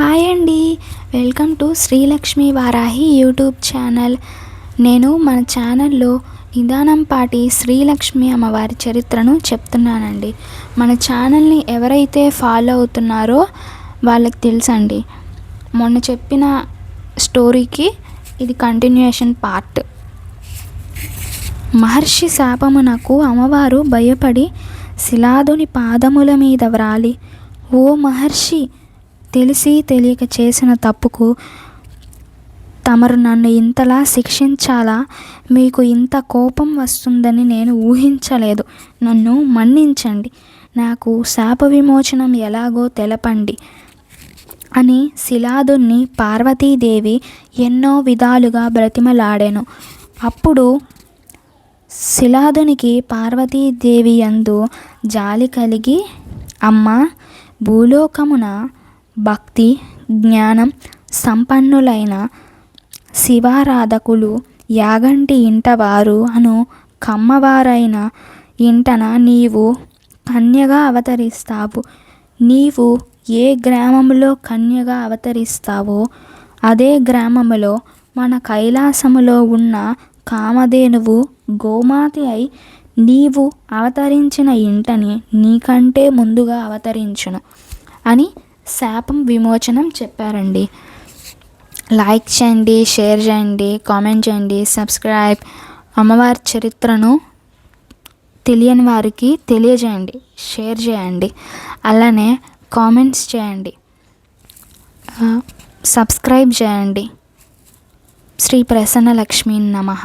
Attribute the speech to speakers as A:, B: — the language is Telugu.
A: హాయ్ అండి. Welcome to Srilakshmi Varahi YouTube channel. నేను మన ఛానల్లో నిదానం పాటి శ్రీలక్ష్మి అమ్మవారి చరిత్రను చెప్తున్నానండి. మన ఛానల్ని ఎవరైతే ఫాలో అవుతున్నారో వాళ్ళకి తెలుసండి. మొన్న చెప్పిన స్టోరీకి ఇది కంటిన్యూషన్ పార్ట్. మహర్షి శాపమునకు అమ్మవారు భయపడి శిలాదుని పాదముల మీద వ్రాలి. ఓ మహర్షి తెలిసి తెలియక చేసిన తప్పుకు తమరు నన్ను ఇంతలా శిక్షించాలా? మీకు ఇంత కోపం వస్తుందని నేను ఊహించలేదు. నన్ను మన్నించండి. నాకు శాప విమోచనం ఎలాగో తెలపండి అని శిలాదుని పార్వతీదేవి ఎన్నో విధాలుగా బ్రతిమలాడాను. అప్పుడు శిలాదునికి పార్వతీదేవి యందు జాలి కలిగి అమ్మ భూలోకమున భక్తి జ్ఞానం సంపన్నులైన శివారాధకులు యాగంటి ఇంటవారు అను కమ్మవారైన ఇంటన నీవు కన్యగా అవతరిస్తావు. నీవు ఏ గ్రామంలో కన్యగా అవతరిస్తావో అదే గ్రామములో మన కైలాసములో ఉన్న కామధేనువు గోమాతి అయి నీవు అవతరించిన ఇంటని నీకంటే ముందుగా అవతరించును అని శాపం విమోచనం చెప్పారండి. లైక్ చేయండి షేర్ చేయండి కామెంట్ చేయండి సబ్స్క్రైబ్. అమ్మవారి చరిత్రను తెలియని వారికి తెలియజేయండి షేర్ చేయండి. అలానే కామెంట్స్ చేయండి. సబ్స్క్రైబ్ చేయండి. శ్రీ ప్రసన్న లక్ష్మీ నమః.